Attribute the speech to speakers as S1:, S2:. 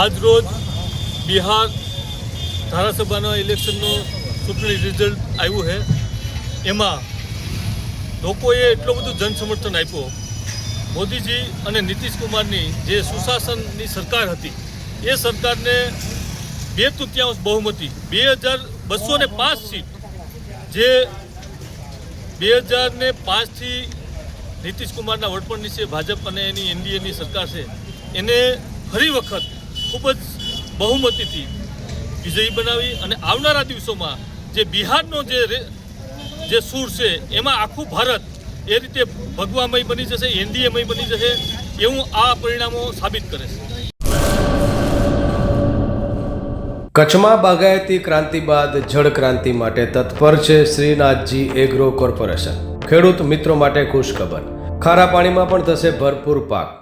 S1: આજ રોજ બિહાર ધારાસભાના ઇલેક્શનનો ચૂંટણી રિઝલ્ટ આવ્યું છે. એમાં લોકોએ એટલું બધું જનસમર્થન આપ્યું. મોદીજી અને નીતિશ કુમારની જે સુશાસનની સરકાર હતી, એ સરકારને બે તૃતીયાંશ બહુમતી, બે હજાર બસો ને પાંચ સીટ, જે બે હજાર ને પાંચથી નીતિશ કુમારના વડપણ નીચે ભાજપ અને એની એનડીએની સરકાર છે, એને ફરી વખત ખૂબ જ બહુમતીથી વિજયી બનાવી અને આવનારા દિવસોમાં જે બિહારનો જે જે સૂર છે, એમાં આખું ભારત એ રીતે ભગવામય બની જશે, એનડીએમય બની જશે, એવું આ પરિણામો સાબિત કરે છે.
S2: કચ્છમાં બાગાયતી ક્રાંતિ બાદ જળ ક્રાંતિ માટે તત્પર છે શ્રીનાથજી એગ્રો કોર્પોરેશન. ખેડૂત મિત્રો માટે ખુશખબર. ખારા પાણીમાં પણ થશે ભરપૂર પાક.